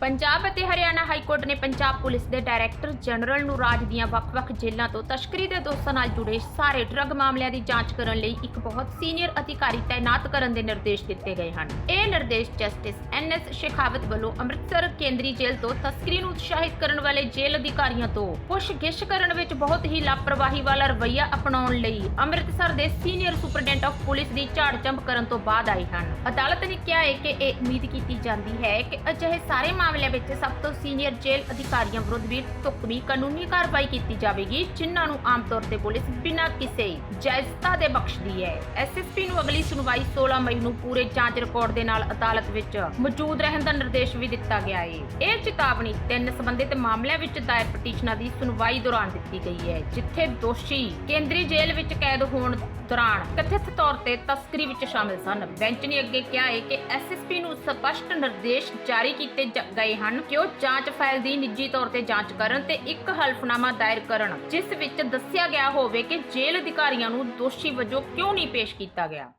ਪੰਜਾਬ ਅਤੇ Haryana high court ਨੇ Punjab police ਦੇ ਡਾਇਰੈਕਟਰ ਜਨਰਲ ਨੂੰ ਰਾਜ ਦੀਆਂ ਵੱਖ-ਵੱਖ ਜੇਲ੍ਹਾਂ ਤੋਂ ਤਸਕਰੀ ਦੇ ਦੋਸ਼ਾਂ ਨਾਲ ਜੁੜੇ ਸਾਰੇ ਡਰੱਗ ਮਾਮਲਿਆਂ ਦੀ ਜਾਂਚ ਕਰਨ ਲਈ ਇੱਕ ਬਹੁਤ ਸੀਨੀਅਰ ਅਧਿਕਾਰੀ ਤਾਇਨਾਤ ਕਰਨ ਦੇ ਨਿਰਦੇਸ਼ ਦਿੱਤੇ ਗਏ ਹਨ ਇਹ ਨਿਰਦੇਸ਼ ਜਸਟਿਸ ਐਨ.ਐਸ. ਸ਼ੇਖਾਵਤ ਵੱਲੋਂ ਅੰਮ੍ਰਿਤਸਰ ਕੇਂਦਰੀ ਜੇਲ੍ਹ ਤੋਂ ਤਸਕਰੀ ਨੂੰ ਉਤਸ਼ਾਹਿਤ ਕਰਨ ਵਾਲੇ ਜੇਲ੍ਹ ਅਧਿਕਾਰੀਆਂ ਤੋਂ ਪੁੱਛਗਿੱਛ ਕਰਨ ਵਿੱਚ ਬਹੁਤ ਹੀ ਲਾਪਰਵਾਹੀ ਵਾਲਾ ਰਵੱਈਆ ਅਪਣਾਉਣ ਲਈ ਅੰਮ੍ਰਿਤਸਰ ਦੇ ਸੀਨੀਅਰ ਸੁਪਰਡੈਂਟ ਆਫ ਪੁਲਿਸ ਦੀ ਝਾੜ ਚੰਬ ਕਰਨ ਤੋਂ ਬਾਅਦ ਆਏ ਹਨ ਅਦਾਲਤ ਨੇ ਕਿਹਾ ਹੈ ਕਿ ਇਹ ਉਮੀਦ ਕੀਤੀ ਜਾਂਦੀ ਹੈ ਕਿ ਅਜਿਹੇ ਸਾਰੇ ਮਾਮਲਿਆਂ ਵਿੱਚ ਸਭ ਤੋਂ ਸੀਨੀਅਰ ਜੇਲ੍ਹ ਅਧਿਕਾਰੀਆਂ ਵਿਰੁੱਧ ਵੀ ਢੁਕਵੀਂ ਕਾਨੂੰਨੀ ਕਾਰਵਾਈ ਕੀਤੀ ਜਾਵੇਗੀ, ਜਿਨ੍ਹਾਂ ਨੂੰ ਆਮ ਤੌਰ ਤੇ ਪੁਲਿਸ ਬਿਨਾਂ ਕਿਸੇ ਜਾਇਜ਼ਤਾ ਦੇ ਬਖਸ਼ਦੀ ਹੈ। ਐਸਐਸਪੀ ਨੂੰ ਅਗਲੀ ਸੁਣਵਾਈ 16 ਮਈ ਨੂੰ ਪੂਰੇ ਜਾਂਚ ਰਿਕਾਰਡ ਦੇ ਨਾਲ ਅਦਾਲਤ ਵਿੱਚ ਮੌਜੂਦ ਰਹਿਣ ਦਾ ਨਿਰਦੇਸ਼ ਵੀ ਦਿੱਤਾ ਗਿਆ ਹੈ। ਇਹ ਚੇਤਾਵਨੀ ਤਿੰਨ ਸੰਬੰਧਿਤ ਮਾਮਲਿਆਂ ਵਿੱਚ ਦਾਇਰ ਪਟੀਸ਼ਨਾਂ ਦੀ ਸੁਣਵਾਈ ਦੌਰਾਨ ਦਿੱਤੀ ਗਈ ਹੈ, ਜਿੱਥੇ ਦੋਸ਼ੀ ਕੇਂਦਰੀ ਜੇਲ੍ਹ ਵਿੱਚ ਕੈਦ ਹੋਣ ਦੌਰਾਨ ਕਥਿਤ ਤੌਰ ਤੇ ਤਸਕਰੀ ਵਿੱਚ ਸ਼ਾਮਿਲ ਸਨ। ਬੈਂਚ ਨੇ ਅੱਗੇ ਕਿਹਾ ਹੈ ਕਿ ਐਸਐਸਪੀ ਨੂੰ ਸਪਸ਼ਟ ਨਿਰਦੇਸ਼ ਜਾਰੀ ਕੀਤੇ ਗਏ ਹਨ ਕਿ ਉਹ ਜਾਂਚ ਫਾਈਲ ਦੀ ਨਿੱਜੀ ਤੌਰ ਤੇ ਜਾਂਚ ਕਰਨ ਤੇ ਇੱਕ ਹਲਫਨਾਮਾ ਦਾਇਰ ਕਰਨ, ਜਿਸ ਵਿੱਚ ਦੱਸਿਆ ਗਿਆ ਹੋਵੇ ਕਿ ਜੇਲ੍ਹ ਅਧਿਕਾਰੀਆਂ ਨੂੰ ਦੋਸ਼ੀ ਵਜੋਂ ਕਿਉਂ ਨਹੀਂ ਪੇਸ਼ ਕੀਤਾ ਗਿਆ।